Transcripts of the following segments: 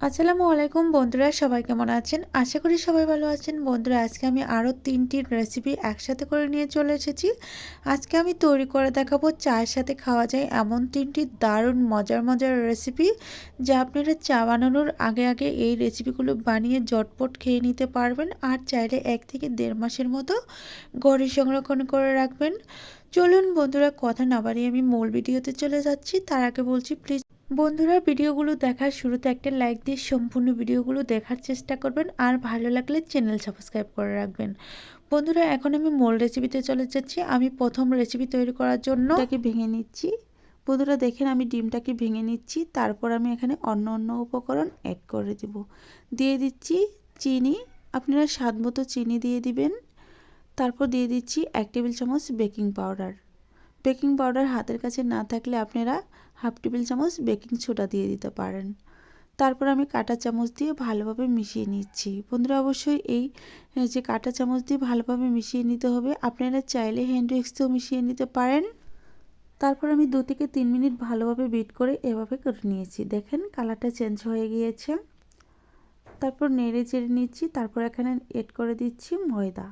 আসসালামু আলাইকুম বন্ধুরা, সবাই কেমন আছেন? আশা করি সবাই ভালো আছেন। বন্ধুরা, আজকে আমি আরও তিনটি রেসিপি একসাথে করে নিয়ে চলে এসেছি। আজকে আমি তৈরি করে দেখাবো চায়ের সাথে খাওয়া যায় এমন তিনটি দারুণ, মজার মজার রেসিপি যা আপনারা চা বানানোর আগে আগে এই রেসিপিগুলো বানিয়ে জটপট খেয়ে নিতে পারবেন আর চাইলে এক থেকে দেড় মাসের মতো গড়ে সংরক্ষণ করে রাখবেন। চলুন বন্ধুরা, কথা না বাড়িয়ে আমি মূল ভিডিওতে চলে যাচ্ছি। তার আগে বলছি প্লিজ বন্ধুরা, ভিডিওগুলো দেখার শুরুতে একটা লাইক দিয়ে সম্পূর্ণ ভিডিওগুলো দেখার চেষ্টা করবেন। আর ভালো লাগলে চ্যানেল সাবস্ক্রাইব করে রাখবেন। বন্ধুরা, এখন আমি মোল রেসিপিতে চলে যাচ্ছি। আমি প্রথম রেসিপি তৈরি করার জন্য এটাকে ভেঙে নিচ্ছি। বন্ধুরা, দেখেন আমি ডিমটাকে ভেঙে নিচ্ছি। তারপর আমি এখানে অন্য অন্য উপকরণ অ্যাড করে দেব। দিয়ে দিচ্ছি চিনি। আপনারা স্বাদ মতো চিনি দিয়ে দিবেন। তারপর দিয়ে দিচ্ছি এক টেবিল চামচ বেকিং পাউডার বেকিং পাউডার হাতের কাছে না থাকলে আপনারা হাফ টেবিল চামচ বেকিং সোডা দিয়ে দিতে পারেন। তারপর আমি কাঁটা চামচ দিয়ে ভালোভাবে মিশিয়ে নিচ্ছি। বন্ধুরা, অবশ্যই এই যে কাঁটা চামচ দিয়ে ভালোভাবে মিশিয়ে নিতে হবে। আপনারা চাইলে হ্যান্ড উইক্সতেও মিশিয়ে নিতে পারেন। তারপর আমি দু থেকে তিন মিনিট ভালোভাবে বিট করে এভাবে করে নিয়েছি। দেখেন কালারটা চেঞ্জ হয়ে গিয়েছে। তারপর নেড়ে চেড়ে নিচ্ছি। তারপর এখানে এড করে দিচ্ছি ময়দা।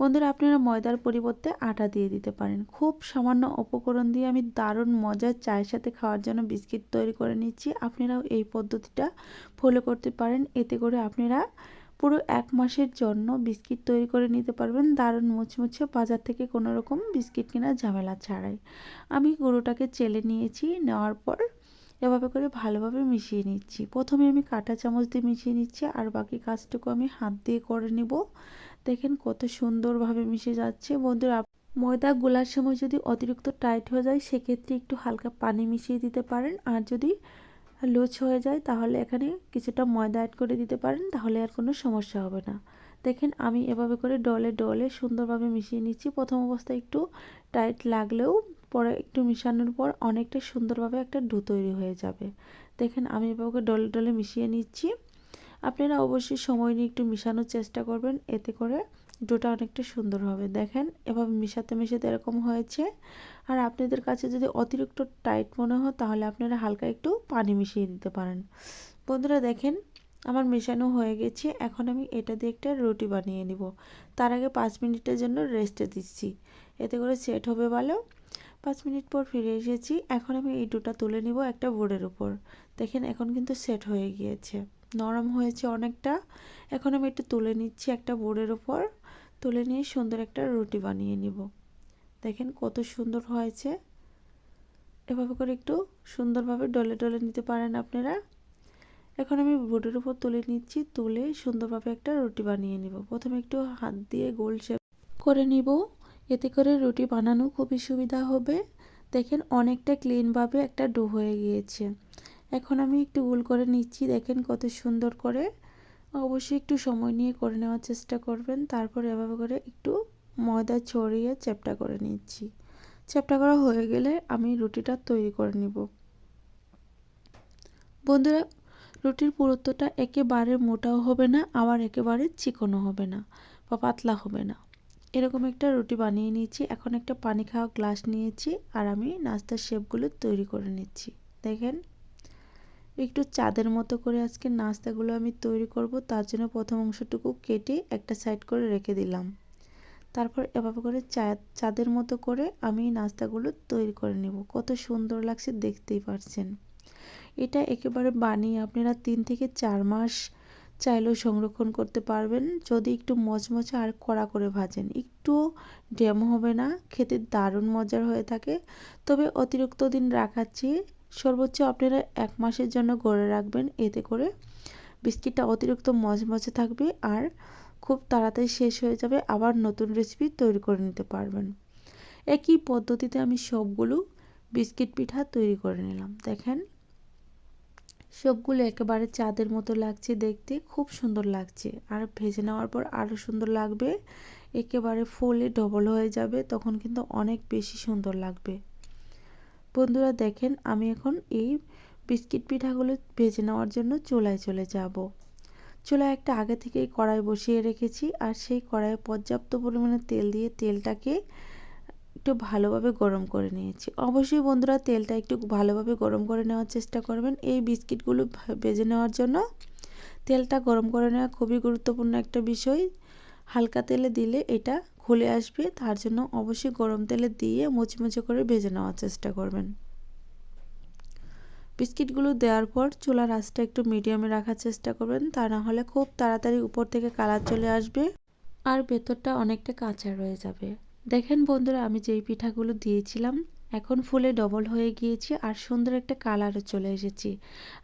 বন্ধুরা, আপনারা ময়দার পরিবর্তে আটা দিয়ে দিতে পারেন। খুব সামান্য উপকরণ দিয়ে আমি দারুণ মজার চায়ের সাথে খাওয়ার জন্য বিস্কিট তৈরি করে নিচ্ছি। আপনারাও এই পদ্ধতিটা ফলো করতে পারেন। এতে করে আপনারা পুরো এক মাসের জন্য বিস্কিট তৈরি করে নিতে পারবেন। দারুণ মুচমুচে বাজার থেকে কোনো রকম বিস্কিট কেনার ঝামেলা ছাড়াই। আমি গুঁড়োটাকে চেলে নিয়েছি, নেওয়ার পর এভাবে করে ভালোভাবে মিশিয়ে নিচ্ছি। প্রথমে আমি কাঁটা চামচ দিয়ে মিশিয়ে নিচ্ছি, আর বাকি কাজটুকু আমি হাত দিয়ে করে নিব। দেখেন কত সুন্দরভাবে মিশে যাচ্ছে। বন্ধুরা, ময়দা গোলার সময় যদি অতিরিক্ত টাইট হয়ে যায়, সেক্ষেত্রে একটু হালকা পানি মিশিয়ে দিতে পারেন। আর যদি লুচ হয়ে যায়, তাহলে এখানে কিছুটা ময়দা অ্যাড করে দিতে পারেন, তাহলে আর কোনো সমস্যা হবে না। দেখেন, আমি এভাবে করে ডলে ডলে সুন্দরভাবে মিশিয়ে নিচ্ছি। প্রথম অবস্থায় একটু টাইট লাগলেও, পরে একটু মিশানোর পর অনেকটা সুন্দরভাবে একটা ডু তৈরি হয়ে যাবে। দেখেন, আমি এভাবে ডলে ডলে মিশিয়ে নিচ্ছি। আপনারা অবশ্যই সময় নিয়ে একটু মিশানোর চেষ্টা করবেন, এতে করে ডোটা অনেকটা সুন্দর হবে। দেখেন, এভাবে মিশাতে মিশাতে এরকম হয়েছে। আর আপনাদের কাছে যদি অতিরিক্ত টাইট মনে হয়, তাহলে আপনারা হালকা একটু পানি মিশিয়ে দিতে পারেন। বন্ধুরা, দেখেন, আমার মেশানো হয়ে গেছে। এখন আমি এটা দিয়ে একটা রুটি বানিয়ে নিব। তার আগে পাঁচ মিনিটের জন্য রেস্টে দিচ্ছি। এতে করে সেট হবে ভালো। পাঁচ মিনিট পর ফিরে এসেছি। এখন আমি এই ডোটা তুলে নিব একটা বোর্ডের উপর। দেখেন, এখন কিন্তু সেট হয়ে গিয়েছে। নরম হয়েছে অনেকটা। এখন আমি একটু তুলে নিচ্ছি একটা বোর্ডের ওপর তুলে নিয়ে সুন্দর একটা রুটি বানিয়ে নিব। দেখেন কত সুন্দর হয়েছে। এভাবে করে একটু সুন্দরভাবে ডলে ডলে নিতে পারেন আপনারা। এখন আমি বোর্ডের উপর তুলে নিচ্ছি, তুলে সুন্দরভাবে একটা রুটি বানিয়ে নিব। প্রথমে একটু হাত দিয়ে গোল শেপ করে নিব। এতে করে রুটি বানানো খুবই সুবিধা হবে। দেখেন অনেকটা ক্লিনভাবে একটা ডো হয়ে গিয়েছে। এখন আমি একটু গোল করে নিচ্ছি, দেখেন কত সুন্দর করে। অবশ্যই একটু সময় নিয়ে করে নেওয়ার চেষ্টা করবেন, তারপর এভাবে করে একটু ময়দা ছড়িয়ে চ্যাপটা করে নিচ্ছি। চ্যাপটা করা হয়ে গেলে আমি রুটিটা তৈরি করে নিব। বন্ধুরা, রুটির পুরুত্বটা একেবারে মোটাও হবে না, আবার একেবারে চিকনও হবে না বা পাতলা হবে না। এরকম একটা রুটি বানিয়ে নিয়েছি, এখন একটা পানি খাওয়া গ্লাস নিয়েছি, আর আমি নাস্তার শেপগুলো তৈরি করে নিচ্ছি। দেখেন একটু চাঁদের মতো করে আজকে নাস্তাগুলো আমি তৈরি করব, তার জন্য প্রথম অংশটুকু কেটে একটা সাইড করে রেখে দিলাম। তারপর এভাবে করে চা, চাঁদের মতো করে আমি নাস্তাগুলো তৈরি করে নেব। কত সুন্দর লাগছে দেখতেই পারছেন। এটা একেবারে বানিয়ে আপনারা তিন থেকে চার মাস চাইলেও সংরক্ষণ করতে পারবেন। যদি একটু মচমচে আর কড়া করে ভাজেন, একটু ড্যাম হবে না, খেতে দারুণ মজার হয়ে থাকে। তবে অতিরিক্ত দিন রাখার চেয়ে সর্বোচ্চ আপনারা এক মাসের জন্য গড়ে রাখবেন। এতে করে বিস্কিটটা অতিরিক্ত মজমজে থাকবে আর খুব তাড়াতাড়ি শেষ হয়ে যাবে। আবার নতুন রেসিপি তৈরি করে নিতে পারবেন। একই পদ্ধতিতে আমি সবগুলো বিস্কিট পিঠা তৈরি করে নিলাম। দেখেন, সবগুলো একেবারে চাঁদের মতো লাগছে দেখতে। খুব সুন্দর লাগছে। আর ভেজে নেওয়ার পর আরও সুন্দর লাগবে। একেবারে ফুলে ডবল হয়ে যাবে। তখন কিন্তু অনেক বেশি সুন্দর লাগবে। বন্ধুরা দেখেন, আমি এখন এই বিস্কিট পিঠাগুলো ভেজে নেওয়ার জন্য চুলায় চলে যাব। চুলায় একটা আগে থেকেই কড়াই বসিয়ে রেখেছি আর সেই কড়াইয়ে পর্যাপ্ত পরিমাণে তেল দিয়ে তেলটাকে একটু ভালোভাবে গরম করে নিয়েছি। অবশ্যই বন্ধুরা তেলটা একটু ভালোভাবে গরম করে নেওয়ার চেষ্টা করবেন। এই বিস্কিটগুলো ভেজে নেওয়ার জন্য তেলটা গরম করে নেওয়া খুবই গুরুত্বপূর্ণ একটা বিষয়। হালকা তেলে দিলে এটা খুলে আসবে, তার জন্য অবশ্যই গরম তেলে দিয়ে মুচমুচে করে ভেজে নেওয়ার চেষ্টা করবেন। বিস্কিটগুলো দেওয়ার পর চুলার আঁচটা একটু মিডিয়ামে রাখার চেষ্টা করবেন, তা না হলে খুব তাড়াতাড়ি উপর থেকে কালার চলে আসবে আর ভেতরটা অনেকটা কাঁচা রয়ে যাবে। দেখেন বন্ধুরা, আমি যেই পিঠাগুলো দিয়েছিলাম, এখন ফুলে ডবল হয়ে গিয়েছি আর সুন্দর একটা কালারও চলে এসেছি।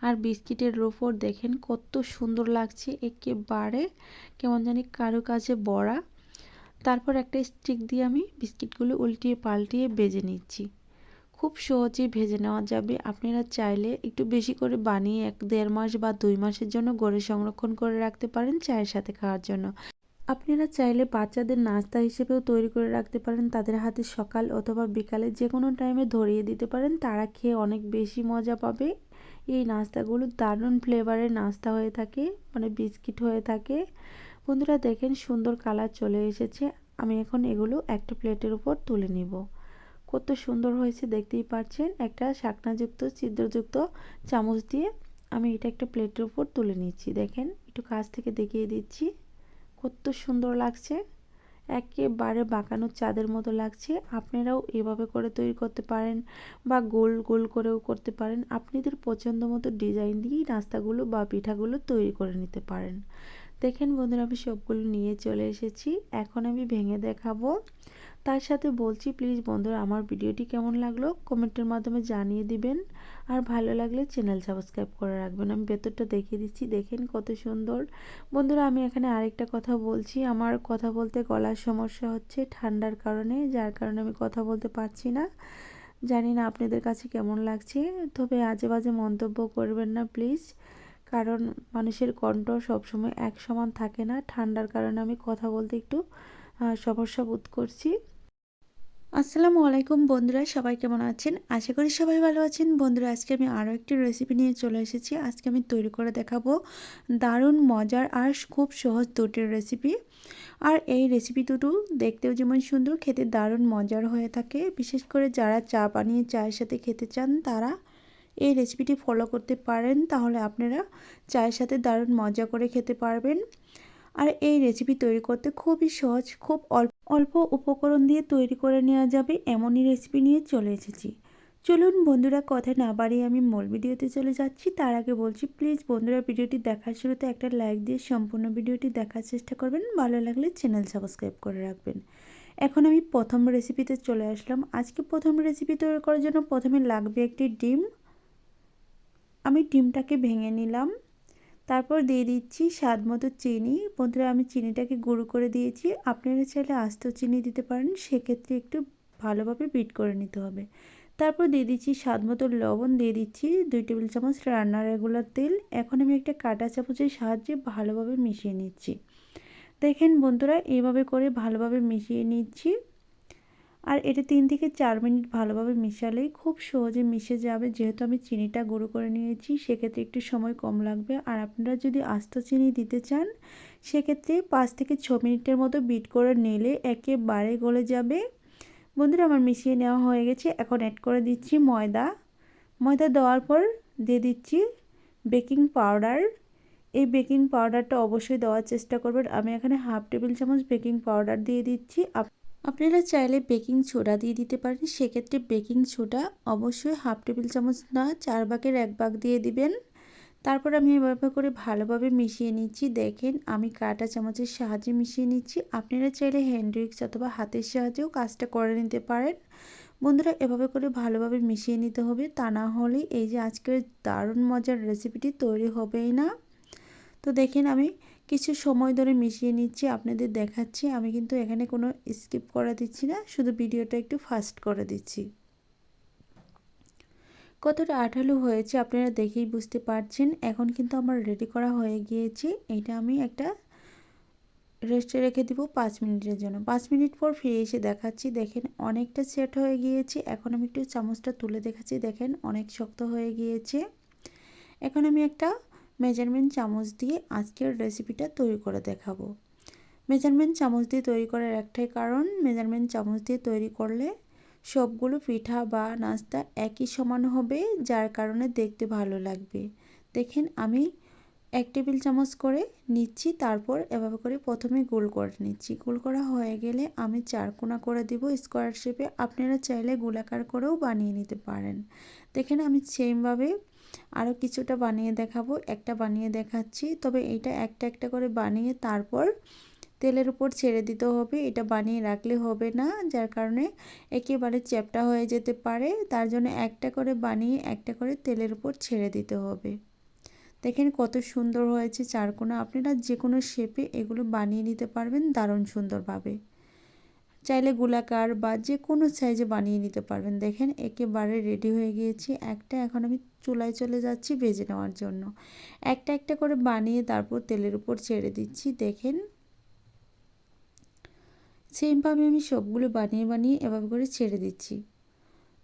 আর বিস্কিটের ওপর দেখেন কত সুন্দর লাগছে, একেবারে কেমন জানি কারও বড়া তারপর একটা স্টিক দিয়ে আমি বিস্কিটগুলো উল্টিয়ে পাল্টিয়ে ভেজে নিচ্ছি। খুব সহজেই ভেজে নেওয়া যাবে। আপনারা চাইলে একটু বেশি করে বানিয়ে এক দেড় মাস বা দুই মাসের জন্য গড়ে সংরক্ষণ করে রাখতে পারেন চায়ের সাথে খাওয়ার জন্য। আপনারা চাইলে বাচ্চাদের নাস্তা হিসেবেও তৈরি করে রাখতে পারেন। তাদের হাতে সকাল অথবা বিকালে যে কোনো টাইমে ধরিয়ে দিতে পারেন। তারা খেয়ে অনেক বেশি মজা পাবে। এই নাস্তাগুলো দারুণ ফ্লেভারের নাস্তা হয়ে থাকে মানে বিস্কিট হয়ে থাকে। বন্ধুরা দেখেন সুন্দর কালার চলে এসেছে। আমি এখন এগুলো একটা প্লেটের উপর তুলে নিব। কত সুন্দর হয়েছে দেখতেই পাচ্ছেন। একটা শাকনাযুক্ত, ছিদ্রযুক্ত চামচ দিয়ে আমি এটা একটা প্লেটের উপর তুলে নিচ্ছি। দেখেন, একটু কাছ থেকে দেখিয়ে দিচ্ছি। কত সুন্দর লাগছে। একেবারে বাঁকানো চাঁদের মতো লাগছে। আপনারাও এভাবে করে তৈরি করতে পারেন বা গোল গোল করেও করতে পারেন। আপনাদের পছন্দ মতো ডিজাইন দিয়েই নাস্তাগুলো বা পিঠাগুলো তৈরি করে নিতে পারেন। দেখেন বন্ধুরা, আমি সবগুলো নিয়ে চলে এসেছি। এখন আমি ভেঙে দেখাবো। তার সাথে বলছি প্লিজ বন্ধুরা, আমার ভিডিওটি কেমন লাগল? কমেন্টের মাধ্যমে জানিয়ে দিবেন। আর ভালো লাগলে চ্যানেল সাবস্ক্রাইব করে রাখবেন। আমি ভেতরটা দেখিয়ে দিচ্ছি। দেখেন কত সুন্দর। বন্ধুরা, আমি এখানে আরেকটা কথা বলছি। আমার কথা বলতে গলার সমস্যা হচ্ছে ঠান্ডার কারণে, যার কারণে আমি কথা বলতে পারছি না। জানি না আপনাদের কাছে কেমন লাগছে, তবে আজে বাজে মন্তব্য করবেন না প্লিজ কারণ মানুষের কণ্ঠ সবসময় এক সমান থাকে না। ঠান্ডার কারণে আমি কথা বলতে একটু সমস্যা বোধ করছি। আসসালামু আলাইকুম বন্ধুরা, সবাই কেমন আছেন? আশা করি সবাই ভালো আছেন। বন্ধুরা, আজকে আমি আরও একটি রেসিপি নিয়ে চলে এসেছি। আজকে আমি তৈরি করে দেখাবো দারুণ, মজার আর খুব সহজ দুটির রেসিপি আর এই রেসিপি দুটো দেখতেও যেমন সুন্দর, খেতে দারুণ মজার হয়ে থাকে। বিশেষ করে যারা চা বানিয়ে চায়ের সাথে খেতে চান, তারা এই রেসিপিটি ফলো করতে পারেন, তাহলে আপনারা চায়ের সাথে দারুণ মজা করে খেতে পারবেন। আর এই রেসিপি তৈরি করতে খুবই সহজ, খুব অল্প অল্প উপকরণ দিয়ে তৈরি করে নেওয়া যাবে, এমনই রেসিপি নিয়ে চলে এসেছি। চলুন বন্ধুরা, কথা না বাড়িয়ে আমি মূল ভিডিওতে চলে যাচ্ছি। তার আগে বলছি প্লিজ বন্ধুরা, ভিডিওটি দেখার শুরুতে একটা লাইক দিয়ে সম্পূর্ণ ভিডিওটি দেখার চেষ্টা করবেন। ভালো লাগলে চ্যানেল সাবস্ক্রাইব করে রাখবেন। এখন আমি প্রথম রেসিপিতে চলে আসলাম। আজকে প্রথম রেসিপি তৈরি করার জন্য প্রথমে লাগবে একটি ডিম। আমি ডিমটাকে ভেঙে নিলাম। তারপর দিয়ে দিচ্ছি স্বাদ মতো চিনি। বন্ধুরা, আমি চিনিটাকে গুঁড়ো করে দিয়েছি। আপনারা চাইলে আস্ত চিনি দিতে পারেন, সেক্ষেত্রে একটু ভালোভাবে বিট করে নিতে হবে। তারপর দিয়ে দিচ্ছি স্বাদ মতো লবণ, দিয়ে দিচ্ছি দুই টেবিল চামচ রান্নার রেগুলার তেল। এখন আমি একটা কাটা চামচের সাহায্যে ভালোভাবে মিশিয়ে নিচ্ছি। দেখেন বন্ধুরা, এইভাবে করে ভালোভাবে মিশিয়ে নিচ্ছি। আর এটা তিন থেকে চার মিনিট ভালোভাবে মিশালেই খুব সহজে মিশে যাবে। যেহেতু আমি চিনিটা গুঁড়ো করে নিয়েছি, সেক্ষেত্রে একটু সময় কম লাগবে। আর আপনারা যদি আস্ত চিনি দিতে চান, সেক্ষেত্রে পাঁচ থেকে ছ মিনিটের মতো বিট করে নিলে একেবারে গলে যাবে। বন্ধুরা, আমার মিশিয়ে নেওয়া হয়ে গেছে। এখন অ্যাড করে দিচ্ছি ময়দা। ময়দা দেওয়ার পর দিয়ে দিচ্ছি বেকিং পাউডার। এই বেকিং পাউডারটা অবশ্যই দেওয়ার চেষ্টা করবেন। আমি এখানে হাফ টেবিল চামচ বেকিং পাউডার দিয়ে দিচ্ছি। আপনারা চাইলে বেকিং সোডা দিয়ে দিতে পারেন। সেক্ষেত্রে বেকিং সোডা অবশ্যই হাফ টেবিল চামচ না, চার ভাগের এক ভাগ দিয়ে দিবেন। তারপর আমি এভাবে করে ভালোভাবে মিশিয়ে নিচ্ছি। দেখেন, আমি কাটা চামচের সাহায্যে মিশিয়ে নিচ্ছি। আপনারা চাইলে হ্যান্ড উইক্স অথবা হাতের সাহায্যেও কাজটা করে নিতে পারেন। বন্ধুরা, এভাবে করে ভালোভাবে মিশিয়ে নিতে হবে। তা না হলে এই যে আজকের দারুণ মজার রেসিপিটি তৈরি হবেই না। তো দেখেন আমি কিছু সময় ধরে মিশিয়ে নিচ্ছি, আপনাদের দেখাচ্ছি। আমি কিন্তু এখানে কোনো স্কিপ করা দিচ্ছি না, শুধু ভিডিওটা একটু ফাস্ট করে দিচ্ছি। কতটা আঠালো হয়েছে আপনারা দেখেই বুঝতে পারছেন। এখন কিন্তু আমার রেডি করা হয়ে গিয়েছে। এটা আমি একটা রেস্টে রেখে দিব পাঁচ মিনিটের জন্য। পাঁচ মিনিট পর ফিরে এসে দেখাচ্ছি। দেখেন অনেকটা সেট হয়ে গিয়েছে। এখন আমি একটু চামচটা তুলে দেখাচ্ছি। দেখেন অনেক শক্ত হয়ে গিয়েছে। এখন আমি একটা মেজারমেন্ট চামচ দিয়ে আজকের রেসিপিটা তৈরি করে দেখাবো। মেজারমেন্ট চামচ দিয়ে তৈরি করার একটাই কারণ, মেজারমেন্ট চামচ দিয়ে তৈরি করলে সবগুলো পিঠা বা নাস্তা একই সমান হবে, যার কারণে দেখতে ভালো লাগবে। দেখেন, আমি এক টেবিল চামচ করে নিচ্ছি, তারপর এভাবে করে প্রথমে গোল করে নিচ্ছি। গোল করা হয়ে গেলে আমি চারকোনা করে দিব স্কোয়ার শেপে। আপনারা চাইলে গোলাকার করেও বানিয়ে নিতে পারেন। দেখেন, আমি সেমভাবে আরও কিছুটা বানিয়ে দেখাবো, একটা বানিয়ে দেখাচ্ছি। তবে এটা একটা একটা করে বানিয়ে তারপর তেলের উপর ছেড়ে দিতে হবে। এটা বানিয়ে রাখলে হবে না, যার কারণে একেবারে চ্যাপটা হয়ে যেতে পারে। তার জন্য একটা করে বানিয়ে একটা করে তেলের উপর ছেড়ে দিতে হবে। দেখেন কত সুন্দর হয়েছে চারকোনা। আপনারা যে কোনো শেপে এগুলো বানিয়ে নিতে পারবেন দারুণ সুন্দরভাবে। চাইলে গোলাকার বা যে কোনো সাইজে বানিয়ে নিতে পারবেন। দেখেন, একেবারে রেডি হয়ে গিয়েছি। একটা এখন আমি চুলায় চলে যাচ্ছি ভেজে নেওয়ার জন্য। একটা একটা করে বানিয়ে তারপর তেলের উপর ছেড়ে দিচ্ছি। দেখেন সেমভাবে আমি সবগুলো বানিয়ে বানিয়ে এভাবে করে ছেড়ে দিচ্ছি।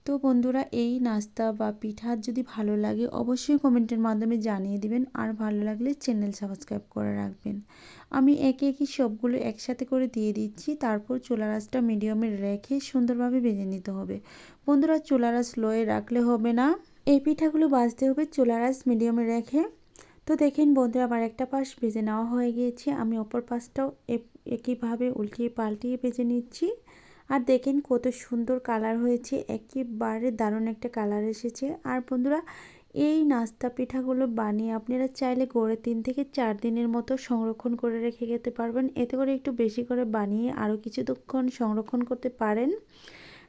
তো বন্ধুরা, এই নাস্তা বা পিঠা যদি ভালো লাগে, অবশ্যই কমেন্টের মাধ্যমে জানিয়ে দিবেন। আর ভালো লাগলে চ্যানেল সাবস্ক্রাইব করে রাখবেন। আমি একে একে সবগুলো একসাথে করে দিয়ে দিচ্ছি। তারপর চুলা রাসটা মিডিয়ামে রেখে সুন্দরভাবে ভেজে নিতে হবে। বন্ধুরা, চুলা রাস লোয়ে রাখলে হবে না। এই পিঠাগুলো বাজতে হবে চুলা রাস মিডিয়ামে রেখে। তো দেখেন বন্ধুরা, আমার একটা পাশ ভেজে নেওয়া হয়ে গিয়েছে। আমি অপর পাশটাও একইভাবে উল্টিয়ে পাল্টিয়ে ভেজে নিচ্ছি। আর দেখেন কত সুন্দর কালার হয়েছে, একেবারে দারুণ একটা কালার এসেছে। আর বন্ধুরা, এই নাস্তা পিঠাগুলো বানিয়ে আপনারা চাইলে গড়ে তিন থেকে চার দিনের মতো সংরক্ষণ করে রেখে যেতে পারবেন। এতে করে একটু বেশি করে বানিয়ে আরও কিছুক্ষণ সংরক্ষণ করতে পারেন,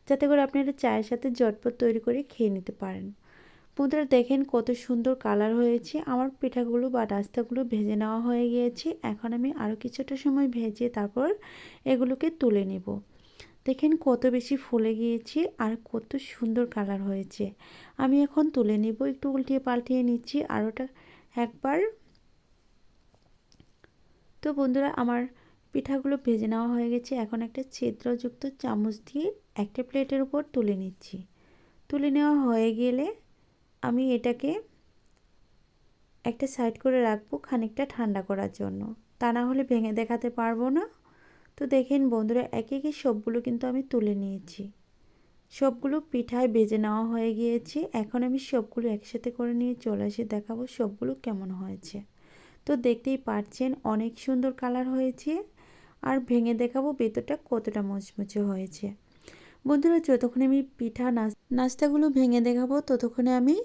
যাতে করে আপনারা চায়ের সাথে জটপট তৈরি করে খেয়ে নিতে পারেন। বন্ধুরা, দেখেন কত সুন্দর কালার হয়েছে। আমার পিঠাগুলো বা নাস্তাগুলো ভেজে নেওয়া হয়ে গিয়েছে। এখন আমি আরও কিছুটা সময় ভেজে তারপর এগুলোকে তুলে নেব। দেখেন কত বেশি ফুলে গিয়েছে আর কত সুন্দর কালার হয়েছে। আমি এখন তুলে নিব, একটু উল্টিয়ে পাল্টিয়ে নিচ্ছি আর ওটা একবার। তো বন্ধুরা, আমার পিঠাগুলো ভেজে নেওয়া হয়ে গেছে। এখন একটা ছিদ্রযুক্ত চামচ দিয়ে একটা প্লেটের উপর তুলে নিচ্ছি। তুলে নেওয়া হয়ে গেলে আমি এটাকে একটা সাইড করে রাখব খানিকটা ঠান্ডা করার জন্য। তা না হলে ভেঙে দেখাতে পারব না। তো দেখেন বন্ধুরা, একে একে সবগুলো কিন্তু আমি তুলে নিয়েছি। সবগুলো পিঠায় ভেজে নেওয়া হয়ে গিয়েছে। এখন আমি সবগুলো একসাথে করে নিয়ে চলে এসে দেখাবো সবগুলো কেমন হয়েছে। তো দেখতেই পারছেন অনেক সুন্দর কালার হয়েছে আর ভেঙে দেখাবো ভেতরটা কতটা মচমচে হয়েছে। বন্ধুরা, যতক্ষণ আমি পিঠা নাস্তাগুলো ভেঙে দেখাবো, ততক্ষণে আমি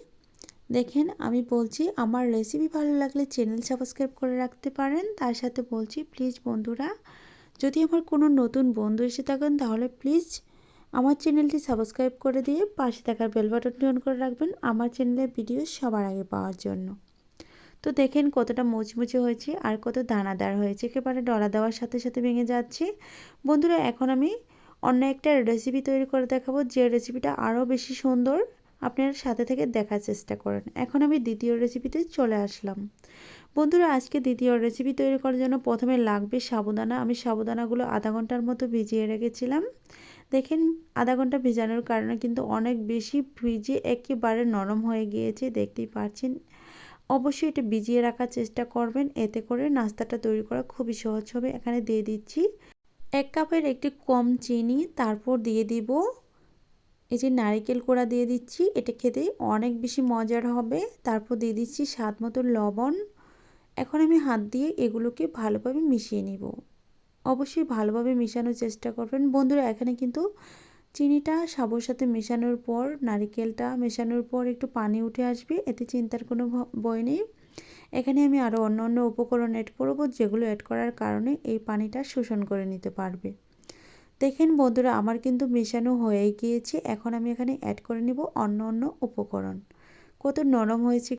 দেখেন আমি বলছি, আমার রেসিপি ভালো লাগলে চ্যানেল সাবস্ক্রাইব করে রাখতে পারেন। তার সাথে বলছি প্লিজ বন্ধুরা যদি আমার কোনো নতুন বন্ধু এসে থাকেন, তাহলে প্লিজ আমার চ্যানেলটি সাবস্ক্রাইব করে দিয়ে পাশে থাকার বেল বাটনটি অন করে রাখবেন আমার চ্যানেলের ভিডিও সবার আগে পাওয়ার জন্য। তো দেখেন কতটা মুচমুচে হয়েছে আর কত দানাদার হয়েছে। একেবারে ডলা দেওয়ার সাথে সাথে ভেঙে যাচ্ছে। বন্ধুরা, এখন আমি অন্য একটা রেসিপি তৈরি করে দেখাবো, যে রেসিপিটা আরও বেশি সুন্দর আপনার সাথে থেকে দেখার চেষ্টা করেন। এখন আমি দ্বিতীয় রেসিপিতে চলে আসলাম। বন্ধুরা, আজকে দ্বিতীয় রেসিপি তৈরি করার জন্য প্রথমে লাগবে সাবুদানা। আমি সাবুদানাগুলো আধা ঘণ্টার মতো ভিজিয়ে রেখেছিলাম। দেখেন, আধা ঘণ্টা ভিজানোর কারণে কিন্তু অনেক বেশি ভিজে একেবারে নরম হয়ে গিয়েছে, দেখতেই পাচ্ছেন। অবশ্যই এটা ভিজিয়ে রাখার চেষ্টা করবেন, এতে করে নাস্তাটা তৈরি করা খুবই সহজ হবে। এখানে দিয়ে দিচ্ছি এক কাপের একটি কম চিনি, তারপর দিয়ে দিব এই যে নারিকেল কোড়া দিয়ে দিচ্ছি। এটা খেতে অনেক বেশি মজার হবে। তারপর দিয়ে দিচ্ছি স্বাদ মতো লবণ। এখন আমি হাত দিয়ে এগুলোকে ভালোভাবে মিশিয়ে নিব। অবশ্যই ভালোভাবে মেশানোর চেষ্টা করবেন। বন্ধুরা, এখানে কিন্তু চিনিটা সাবুর সাথে মেশানোর পর, নারিকেলটা মেশানোর পর একটু পানি উঠে আসবে, এতে চিন্তার কোনো বই নেই। এখানে আমি আরও অন্য অন্য উপকরণ অ্যাড করব, যেগুলো অ্যাড করার কারণে এই পানিটা শোষণ করে নিতে পারবে। দেখেন বন্ধুরা, আমার কিন্তু মেশানো হয়ে গিয়েছে। এখন আমি এখানে অ্যাড করে নিব অন্য অন্য উপকরণ। কত নরম হয়েছে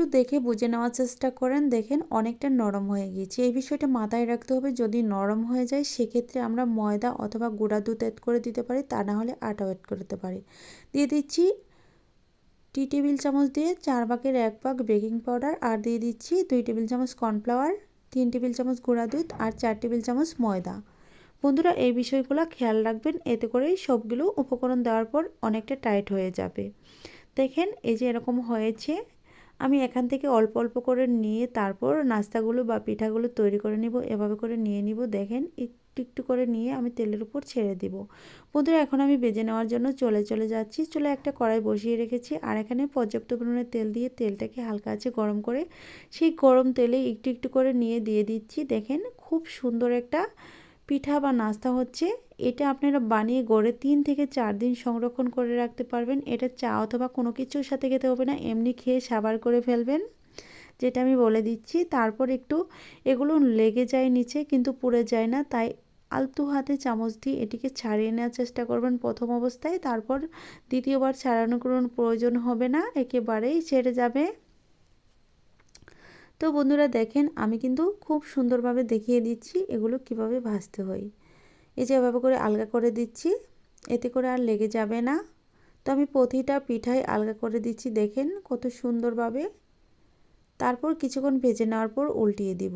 একটু দেখে বুঝে নেওয়ার চেষ্টা করেন। দেখেন অনেকটা নরম হয়ে গিয়েছে। এই বিষয়টা মাথায় রাখতে হবে, যদি নরম হয়ে যায় সেক্ষেত্রে আমরা ময়দা অথবা গুঁড়া দুধ অ্যাড করে দিতে পারি, তা না হলে আটা অ্যাড করতে পারি। দিয়ে দিচ্ছি টি টেবিল চামচ দিয়ে চার ভাগের এক ভাগ বেকিং পাউডার আর দিয়ে দিচ্ছি দুই টেবিল চামচ কর্নফ্লাওয়ার তিন টেবিল চামচ গুঁড়া দুধ আর চার টেবিল চামচ ময়দা। বন্ধুরা, এই বিষয়গুলো খেয়াল রাখবেন, এতে করেই সবগুলো উপকরণ দেওয়ার পর অনেকটা টাইট হয়ে যাবে। দেখেন এই যে এরকম হয়েছে আমি এখান থেকে অল্প অল্প করে নিয়ে তারপর নাস্তাগুলো বা পিঠাগুলো তৈরি করে নিব, এভাবে করে নিয়ে নিব। দেখেন, একটু একটু করে নিয়ে আমি তেলের উপর ছেড়ে দিব। বন্ধুরা, এখন আমি বেজে নেওয়ার জন্য চলে চলে যাচ্ছি। চলে একটা কড়াই বসিয়ে রেখেছি আর এখানে পর্যাপ্ত পরিমাণে তেল দিয়ে তেলটাকে হালকা আছে গরম করে সেই গরম তেলে একটু একটু করে নিয়ে দিয়ে দিচ্ছি। দেখেন, খুব সুন্দর একটা পিঠা বা নাস্তা হচ্ছে। এটা আপনারা বানিয়ে গড়ে তিন থেকে চার দিন সংরক্ষণ করে রাখতে পারবেন। এটা চা অথবা কোনো কিছুর সাথে খেতে হবে না, এমনি খেয়ে সাবার করে ফেলবেন, যেটা আমি বলে দিচ্ছি। তারপর একটু এগুলো লেগে যায় নিচে কিন্তু পুড়ে যায় না, তাই আলতু হাতে চামচ দিয়ে এটিকে ছাড়িয়ে নেওয়ার চেষ্টা করবেন প্রথম অবস্থায়। তারপর দ্বিতীয়বার ছাড়ানোর কোনো প্রয়োজন হবে না, একেবারেই ছেড়ে যাবে। তো বন্ধুরা দেখেন, আমি কিন্তু খুব সুন্দরভাবে দেখিয়ে দিচ্ছি এগুলো কীভাবে ভাজতে হয়। এই যে এভাবে করে আলগা করে দিচ্ছি, এতে করে আর লেগে যাবে না। তো আমি প্রতিটা পিঠাই আলগা করে দিচ্ছি, দেখেন কত সুন্দরভাবে। তারপর কিছুক্ষণ ভেজে নেওয়ার পর উল্টিয়ে দিব।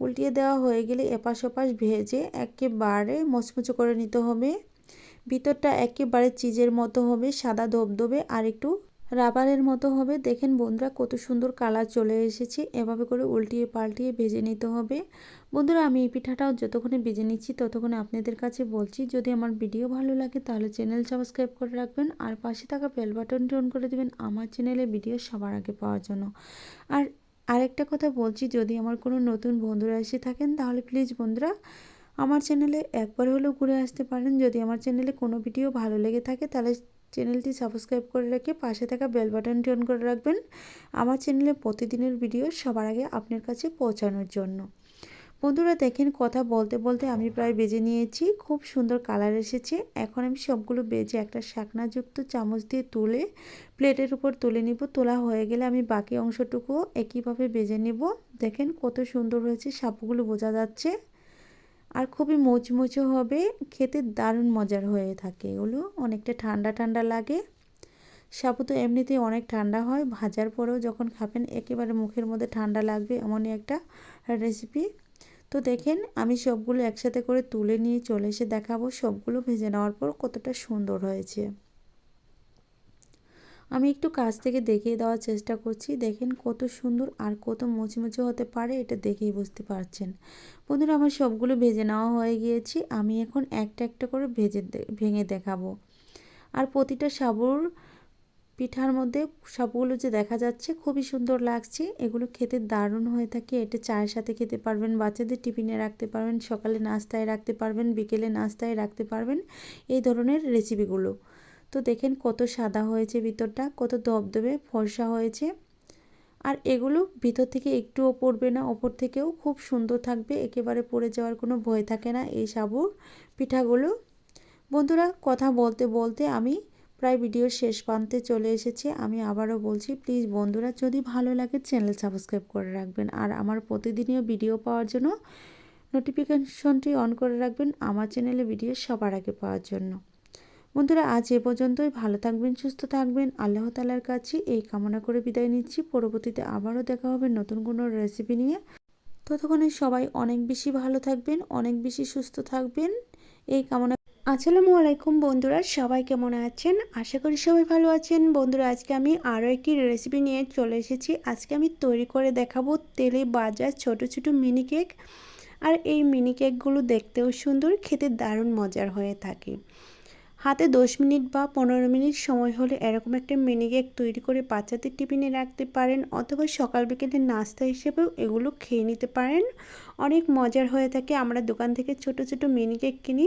উল্টিয়ে দেওয়া হয়ে গেলে এপাশ ওপাশ ভেজে একেবারে মচমচো করে নিতে হবে। ভিতরটা একেবারে চিজের মতো হবে, সাদা ধবধবে আর একটু রাবারের মতো হবে। দেখেন বন্ধুরা, কত সুন্দর কালার চলে এসেছে। এভাবে করে উল্টিয়ে পাল্টিয়ে ভেজে নিতে হবে। বন্ধুরা, আমি এই পিঠাটাও যতক্ষণে ভেজে নিচ্ছি, ততক্ষণে আপনাদের কাছে বলছি, যদি আমার ভিডিও ভালো লাগে তাহলে চ্যানেল সাবস্ক্রাইব করে রাখবেন আর পাশে থাকা বেল বাটনটি অন করে দেবেন আমার চ্যানেলে ভিডিও সবার আগে পাওয়ার জন্য। আর আরেকটা কথা বলছি, যদি আমার কোনো নতুন বন্ধুরা এসে থাকেন তাহলে প্লিজ বন্ধুরা, আমার চ্যানেলে একবার হলেও ঘুরে আসতে পারেন। যদি আমার চ্যানেলে কোনো ভিডিও ভালো লেগে থাকে তাহলে চ্যানেলটি সাবস্ক্রাইব করে রেখে পাশে থাকা বেল বাটনটি অন করে রাখবেন। আমার চ্যানেলে প্রতিদিনের ভিডিও সবার আগে আপনার কাছে পৌঁছানোর জন্য। বন্ধুরা, দেখেন কথা বলতে বলতে আমি প্রায় বেজে নিয়েছি। খুব সুন্দর কালার এসেছে। এখন আমি সবগুলো বেজে একটা শাকনাযুক্ত চামচ দিয়ে তুলে প্লেটের উপর তুলে নিব। তোলা হয়ে গেলে আমি বাকি অংশটুকু একইভাবে বেজে নিব। দেখেন কত সুন্দর হয়েছে সাপগুলো বোঝা যাচ্ছে। আর খুবই মুচমুচো হবে, খেতে দারুণ মজার হয়ে থাকে এগুলো অনেকটা ঠান্ডা ঠান্ডা লাগে। সাবু তো এমনিতেই অনেক ঠান্ডা হয়, ভাজার পরেও যখন খাবেন একেবারে মুখের মধ্যে ঠান্ডা লাগবে এমনই একটা রেসিপি তো দেখেন, আমি সবগুলো একসাথে করে তুলে নিয়ে চলে এসে দেখাবো সবগুলো ভেজে নেওয়ার পর কতটা সুন্দর হয়েছে। আমি একটু কাছ থেকে দেখিয়ে দেওয়ার চেষ্টা করছি, দেখেন কত সুন্দর আর কত মুচমুচে হতে পারে এটা দেখেই বুঝতে পারছেন। বন্ধুরা, আমার সবগুলো ভেজে নেওয়া হয়ে গিয়েছি। আমি এখন একটা একটা করে ভেজে ভেঙে দেখাবো। আর প্রতিটা সাবুর পিঠার মধ্যে সবগুলো যে দেখা যাচ্ছে, খুবই সুন্দর লাগছে। এগুলো খেতে দারুণ হয়ে থাকে। এটা চায়ের সাথে খেতে পারবেন, বাচ্চাদের টিফিনে রাখতে পারবেন, সকালে নাস্তায় রাখতে পারবেন, বিকেলে নাস্তায় রাখতে পারবেন এই ধরনের রেসিপিগুলো তো দেখেন কত সাদা হয়েছে ভিতরটা, কত দবদবে ফর্সা হয়েছে। আর এগুলো ভিতর থেকে একটুও পড়বে না, ওপর থেকেও খুব সুন্দর থাকবে, একেবারে পড়ে যাওয়ার কোনো ভয় থাকে না এই সাবুর পিঠাগুলো। বন্ধুরা, কথা বলতে বলতে আমি প্রায় ভিডিওর শেষ প্রান্তে চলে এসেছি, আমি আবারও বলছি, প্লিজ বন্ধুরা, যদি ভালো লাগে চ্যানেল সাবস্ক্রাইব করে রাখবেন আর আমার প্রতিদিনীয় ভিডিও পাওয়ার জন্য নোটিফিকেশনটি অন করে রাখবেন আমার চ্যানেলে ভিডিও সবার আগে পাওয়ার জন্য। বন্ধুরা, আজ এ পর্যন্তই। ভালো থাকবেন, সুস্থ থাকবেন। আল্লাহ তালার কাছে এই কামনা করে বিদায় নিচ্ছি। পরবর্তীতে আবারও দেখা হবে নতুন কোনো রেসিপি নিয়ে। ততক্ষণে সবাই অনেক বেশি ভালো থাকবেন, অনেক বেশি সুস্থ থাকবেন। এই কামনা আসসালামু আলাইকুম বন্ধুরা, সবাই কেমন আছেন? আশা করি সবাই ভালো আছেন। বন্ধুরা, আজকে আমি আরও একটি রেসিপি নিয়ে চলে এসেছি। আজকে আমি তৈরি করে দেখাবো তেলে বাজার ছোট ছোট মিনি কেক আর এই মিনি কেকগুলো দেখতেও সুন্দর, খেতে দারুণ মজার হয়ে থাকে। হাতে দশ মিনিট বা পনেরো মিনিট সময় হলে এরকম একটা মিনি কেক তৈরি করে বাচ্চাদের টিফিনে রাখতে পারেন অথবা সকাল বিকেলের নাস্তা হিসেবেও এগুলো খেয়ে নিতে পারেন। অনেক মজার হয়ে থাকে আমরা দোকান থেকে ছোট ছোট মিনি কেক কিনি।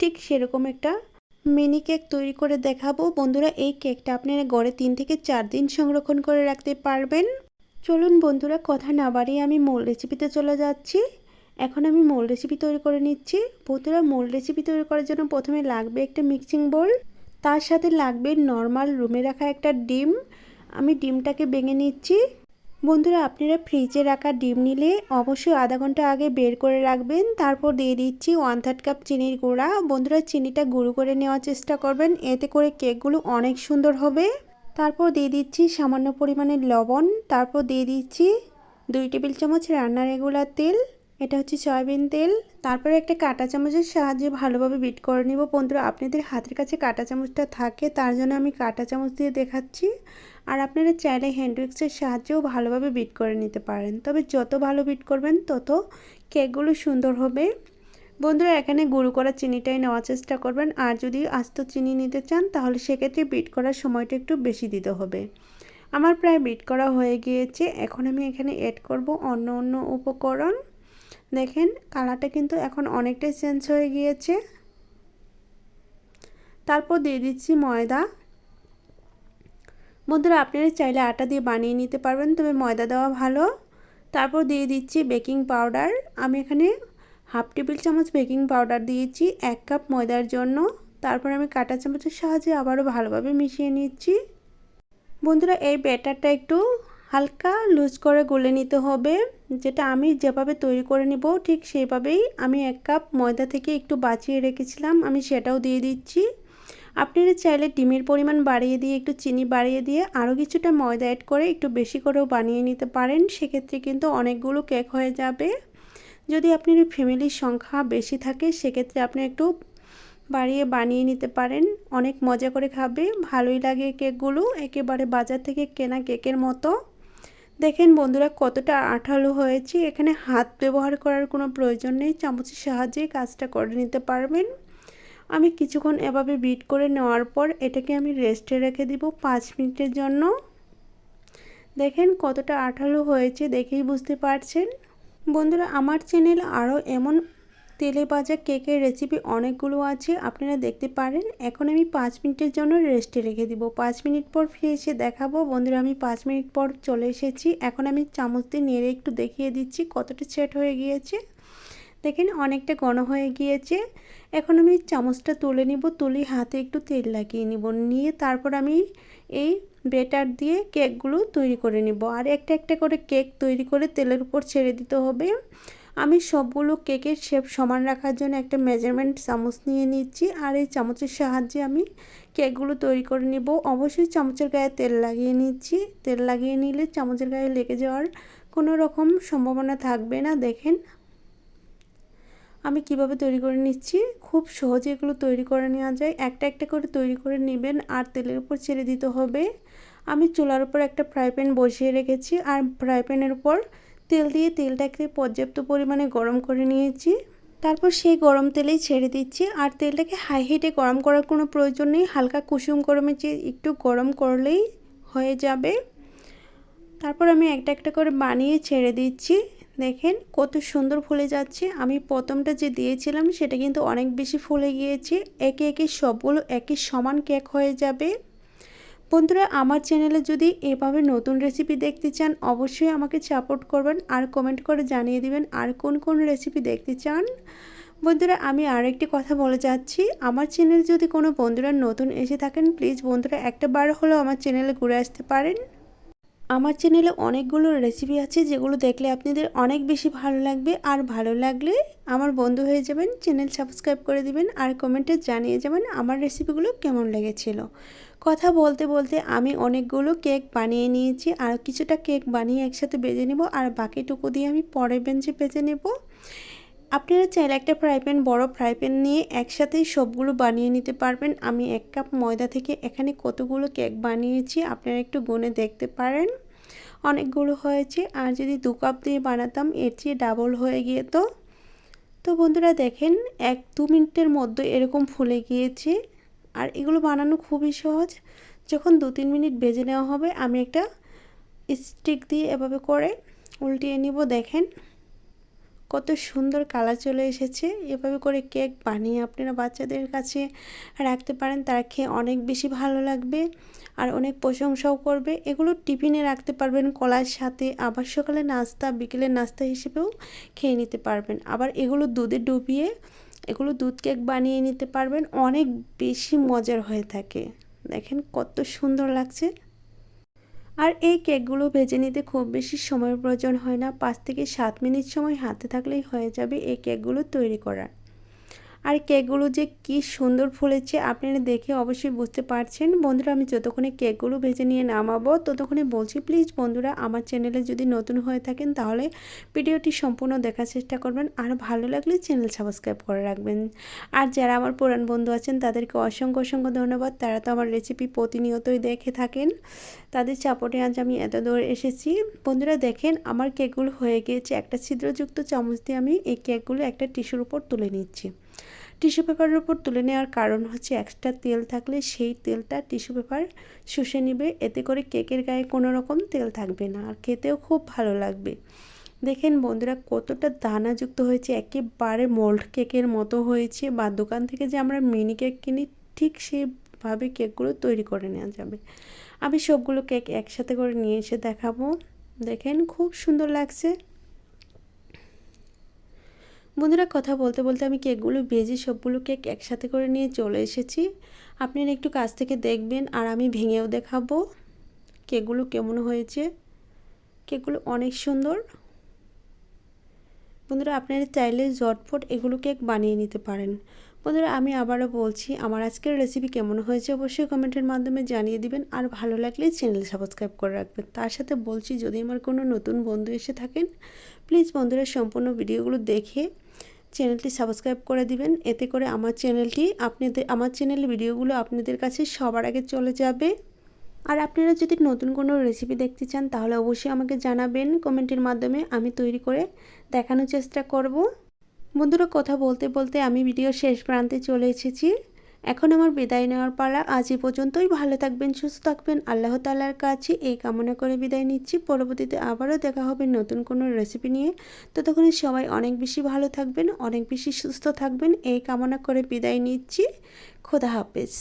ঠিক সেরকম একটা মিনি কেক তৈরি করে দেখাবো। বন্ধুরা, এই কেকটা আপনারা গড়ে তিন থেকে চার দিন সংরক্ষণ করে রাখতে পারবেন। চলুন বন্ধুরা, কথা না বাড়িয়ে আমি মূল রেসিপিতে চলে যাচ্ছি। এখন আমি মোল রেসিপি তৈরি করে নিচ্ছি। বন্ধুরা মোল রেসিপি তৈরি করার জন্য প্রথমে লাগবে একটা মিক্সিং বোল তার সাথে লাগবে নর্মাল রুমে রাখা একটা ডিম। আমি ডিমটাকে ভেঙে নিচ্ছি। বন্ধুরা, আপনারা ফ্রিজে রাখা ডিম নিলে অবশ্যই আধা ঘণ্টা আগে বের করে রাখবেন। তারপর দিয়ে দিচ্ছি ওয়ান থার্ড কাপ চিনির গুঁড়া। বন্ধুরা, চিনিটা গুঁড়ো করে নেওয়ার চেষ্টা করবেন। এতে করে কেকগুলো অনেক সুন্দর হবে। তারপর দিয়ে দিচ্ছি সামান্য পরিমাণে লবণ। তারপর দিয়ে দিচ্ছি দুই টেবিল চামচ রান্নার রেগুলার তেল। এটা হচ্ছে সয়াবিন তেল। তারপরে একটা কাঁটা চামচের সাহায্যে ভালোভাবে বিট করে নিব। বন্ধুরা, আপনাদের হাতের কাছে কাঁটা চামচটা থাকে, তার জন্য আমি কাঁটা চামচ দিয়ে দেখাচ্ছি। আর আপনারা চাইলে হ্যান্ড উইক্সের সাহায্যেও ভালোভাবে বিট করে নিতে পারেন। তবে যত ভালো বিট করবেন, তত কেকগুলো সুন্দর হবে। বন্ধুরা, এখানে গুঁড়ো করা চিনিটাই নেওয়ার চেষ্টা করবেন। আর যদি আস্ত চিনি নিতে চান, তাহলে সেক্ষেত্রে বিট করার সময়টা একটু বেশি দিতে হবে। আমার প্রায় বিট করা হয়ে গিয়েছে। এখন আমি এখানে অ্যাড করব অন্য অন্য উপকরণ। দেখেন কালারটা কিন্তু এখন অনেকটাই চেঞ্জ হয়ে গিয়েছে। তারপর দিয়ে দিচ্ছি ময়দা। বন্ধুরা, আপনারা চাইলে আটা দিয়ে বানিয়ে নিতে পারবেন, তবে ময়দা দেওয়া ভালো। তারপর দিয়ে দিচ্ছি বেকিং পাউডার। আমি এখানে হাফ টেবিল চামচ বেকিং পাউডার দিয়েছি, এক কাপ ময়দার জন্য। তারপর আমি কাটা চামচের সাহায্যে আবারও ভালোভাবে মিশিয়ে নিচ্ছি। বন্ধুরা, এই ব্যাটারটা একটু হালকা লুজ করে গলে নিতে হবে। যেটা আমি যেভাবে তৈরি করে নিব, ঠিক সেইভাবেই আমি এক কাপ ময়দা থেকে একটু বাঁচিয়ে রেখেছিলাম, আমি সেটাও দিয়ে দিচ্ছি। আপনারা চাইলে ডিমের পরিমাণ বাড়িয়ে দিয়ে, একটু চিনি বাড়িয়ে দিয়ে, আরও কিছুটা ময়দা অ্যাড করে একটু বেশি করেও বানিয়ে নিতে পারেন, সেক্ষেত্রে কিন্তু অনেকগুলো কেক হয়ে যাবে। যদি আপনার ফ্যামিলির সংখ্যা বেশি থাকে, সেক্ষেত্রে আপনি একটু বাড়িয়ে বানিয়ে নিতে পারেন, অনেক মজা করে খাবে, ভালোই লাগে কেকগুলো একেবারে বাজার থেকে কেনা কেকের মতো। দেখেন বন্ধুরা, কতটা আঠালো হয়েছে। এখানে হাত ব্যবহার করার কোনো প্রয়োজন নেই। চামচের সাহায্যে কাজটা করে নিতে পারবেন। আমি কিছুক্ষণ এভাবে বিট করে নেওয়ার পর এটাকে আমি রেস্টে রেখে দিব পাঁচ মিনিটের জন্য। দেখেন কতটা আঠালো হয়েছে, দেখেই বুঝতে পারছেন। বন্ধুরা, আমার চ্যানেল আরও এমন তেলে ভাজা কেকের রেসিপি অনেকগুলো আছে, আপনারা দেখতে পারেন। এখন আমি পাঁচ মিনিটের জন্য রেস্টে রেখে দিব। পাঁচ মিনিট পর ফিরে এসে দেখাবো। বন্ধুরা, আমি পাঁচ মিনিট পর চলে এসেছি। এখন আমি চামচ দিয়ে নেড়ে একটু দেখিয়ে দিচ্ছি কতটা সেট হয়ে গিয়েছে। দেখেন, অনেকটা ঘন হয়ে গিয়েছে। এখন আমি চামচটা তুলে নিব। তুলি হাতে একটু তেল লাগিয়ে নিব। নিয়ে তারপর আমি এই বেটার দিয়ে কেকগুলো তৈরি করে নিব। আর একটা একটা করে কেক তৈরি করে তেলের উপর ছেড়ে দিতে হবে। আমি সবগুলো কেকের শেপ সমান রাখার জন্য একটা মেজারমেন্ট চামচ নিয়ে নিচ্ছি। আর এই চামচের সাহায্যে আমি কেকগুলো তৈরি করে নিব। অবশ্যই চামচের গায়ে তেল লাগিয়ে নিচ্ছি। তেল লাগিয়ে নিলে চামচের গায়ে লেগে যাওয়ার কোনো রকম সম্ভাবনা থাকবে না। দেখেন, আমি কীভাবে তৈরি করে নিচ্ছি। খুব সহজে এগুলো তৈরি করে নেওয়া যায়। একটা একটা করে তৈরি করে নেবেন আর তেলের উপর ছেড়ে দিতে হবে। আমি চুলার উপর একটা ফ্রাই প্যান বসিয়ে রেখেছি। আর ফ্রাই প্যানের উপর তেল দিয়ে তেলটাকে পর্যাপ্ত পরিমাণে গরম করে নিয়েছি। তারপর সেই গরম তেলেই ছেড়ে দিচ্ছি। আর তেলটাকে হাই হিটে গরম করার কোনো প্রয়োজন নেই। হালকা কুসুম গরমে যে একটু গরম করলেই হয়ে যাবে। তারপর আমি একটা একটা করে বানিয়ে ছেড়ে দিচ্ছি। দেখেন কত সুন্দর ফুলে যাচ্ছে। আমি প্রথমটা যে দিয়েছিলাম সেটা কিন্তু অনেক বেশি ফুলে গিয়েছে। একে একে সবগুলো একই সমান কেক হয়ে যাবে। বন্ধুরা, আমার চ্যানেলে যদি এভাবে নতুন রেসিপি দেখতে চান, অবশ্যই আমাকে সাপোর্ট করবেন আর কমেন্ট করে জানিয়ে দিবেন আর কোন কোন রেসিপি দেখতে চান। বন্ধুরা, আমি আরেকটি কথা বলে যাচ্ছি। আমার চ্যানেল যদি কোনো বন্ধুরা নতুন এসে থাকেন প্লিজ বন্ধুরা একটা বার হলেও আমার চ্যানেলে ঘুরে আসতে পারেন। আমার চ্যানেলে অনেকগুলো রেসিপি আছে, যেগুলো দেখলে আপনাদের অনেক বেশি ভালো লাগবে। আর ভালো লাগলে আমার বন্ধু হয়ে যাবেন চ্যানেল সাবস্ক্রাইব করে দিবেন আর কমেন্টে জানিয়ে যাবেন আমার রেসিপিগুলো কেমন লেগেছিল। কথা বলতে বলতে আমি অনেকগুলো কেক বানিয়ে নিয়েছি আর কিছুটা কেক বানিয়ে একসাথে বেজে নেব আর বাকিটুকু দিয়ে আমি পরের বেঞ্চে বেজে নেব। আপনারা চাইলে একটা ফ্রাই প্যান, বড়ো ফ্রাই প্যান নিয়ে একসাথেই সবগুলো বানিয়ে নিতে পারবেন। আমি এক কাপ ময়দা থেকে এখানে কতগুলো কেক বানিয়েছি আপনারা একটু গুনে দেখতে পারেন। অনেকগুলো হয়েছে আর যদি দু কাপ দিয়ে বানাতাম এর চেয়ে ডাবল হয়ে গিয়ে তো তো বন্ধুরা দেখেন, এক দু মিনিটের মধ্যে এরকম ফুলে গিয়েছে। আর এগুলো বানানো খুবই সহজ। যখন দু তিন মিনিট বেজে নেওয়া হবে, আমি একটা স্টিক দিয়ে এভাবে করে উল্টিয়ে নিব। দেখেন কত সুন্দর কালার চলে এসেছে। এভাবে করে কেক বানিয়ে আপনারা বাচ্চাদের কাছে রাখতে পারেন। তারা খেয়ে অনেক বেশি ভালো লাগবে আর অনেক প্রশংসাও করবে। এগুলো টিফিনে রাখতে পারবেন, কলার সাথে, আবার সকালে নাস্তা বিকেলের নাস্তা হিসেবেও খেয়ে নিতে পারবেন। আবার এগুলো দুধে ডুবিয়ে এগুলো দুধ কেক বানিয়ে নিতে পারবেন, অনেক বেশি মজার হয়ে থাকে। দেখেন কত সুন্দর লাগছে। আর এই কেকগুলো ভেজে নিতে খুব বেশি সময়ের প্রয়োজন হয় না, পাঁচ থেকে সাত মিনিট সময় হাতে থাকলেই হয়ে যাবে এই কেকগুলো তৈরি করার। আর কেকগুলো যে কি সুন্দর ফুলেছে আপনারা দেখে অবশ্যই বুঝতে পারছেন। বন্ধুরা, আমি যতক্ষণে কেকগুলো ভেজে নিয়ে নামাবো, ততক্ষণে বলছি, প্লিজ বন্ধুরা, আমার চ্যানেলে যদি নতুন হয়ে থাকেন, তাহলে ভিডিওটি সম্পূর্ণ দেখার চেষ্টা করবেন। আর ভালো লাগলে চ্যানেল সাবস্ক্রাইব করে রাখবেন। আর যারা আমার পুরান বন্ধু আছেন, তাদেরকে অসংখ্য অসংখ্য ধন্যবাদ। তারা তো আমার রেসিপি প্রতিনিয়তই দেখে থাকেন। তাদের চাপটে আজ আমি এত দূর এসেছি। বন্ধুরা, দেখেন, আমার কেকগুলো হয়ে গিয়েছে। একটা ছিদ্রযুক্ত চামচ দিয়ে আমি এই কেকগুলো একটা টিস্যুর উপর তুলে নিচ্ছি। টিস্যু পেপারের উপর তুলে নেওয়ার কারণ হচ্ছে এক্সট্রা তেল থাকলে সেই তেলটা টিস্যু পেপার শুষে নিবে। এতে করে কেকের গায়ে কোনো রকম তেল থাকবে না আর খেতেও খুব ভালো লাগবে। দেখেন বন্ধুরা, কতটা দানাযুক্ত হয়েছে, একেবারে মোল্ড কেকের মতো হয়েছে। বা দোকান থেকে যে আমরা মিনি কেক কিনি, ঠিক সেইভাবে কেকগুলো তৈরি করে নেওয়া যাবে। আমি সবগুলো কেক একসাথে করে নিয়ে এসে দেখাবো। দেখেন খুব সুন্দর লাগছে। বন্ধুরা কথা বলতে বলতে আমি কেকগুলো ভেজে সবগুলো কেক একসাথে করে নিয়ে চলে এসেছি। আপনারা একটু কাছ থেকে দেখবেন আর আমি ভেঙেও দেখাবো কেকগুলো কেমন হয়েছে। কেকগুলো অনেক সুন্দর। বন্ধুরা আপনারা চাইলে জটফট এগুলো কেক বানিয়ে নিতে পারেন। বন্ধুরা আমি আবারও বলছি, আমার আজকের রেসিপি কেমন হয়েছে অবশ্যই কমেন্টের মাধ্যমে জানিয়ে দিবেন। আর ভালো লাগলে চ্যানেল সাবস্ক্রাইব করে রাখবেন। তার সাথে বলছি, যদি আমার কোনো নতুন বন্ধু এসে থাকেন প্লিজ বন্ধুরা সম্পূর্ণ ভিডিওগুলো দেখে চ্যানেলটি সাবস্ক্রাইব করে দিবেন। এতে করে আমার চ্যানেলটি আপনাদের, আমার চ্যানেলের ভিডিওগুলো আপনাদের কাছে সবার আগে চলে যাবে। আর আপনারা যদি নতুন কোনো রেসিপি দেখতে চান, তাহলে অবশ্যই আমাকে জানাবেন কমেন্টের মাধ্যমে। আমি তৈরি করে দেখানোর চেষ্টা করব। বন্ধুরা, কথা বলতে বলতে আমি ভিডিও শেষ প্রান্তে চলে এসেছি। এখন আমার বিদায় নেওয়ার পালা আজ এ পর্যন্তই। ভালো থাকবেন, সুস্থ থাকবেন। আল্লাহ তালার কাছে এই কামনা করে বিদায় নিচ্ছি। পরবর্তীতে আবারও দেখা হবে নতুন কোনো রেসিপি নিয়ে। ততক্ষণ সবাই অনেক বেশি ভালো থাকবেন, অনেক বেশি সুস্থ থাকবেন। এই কামনা করে বিদায় নিচ্ছি। খোদা হাফেজ।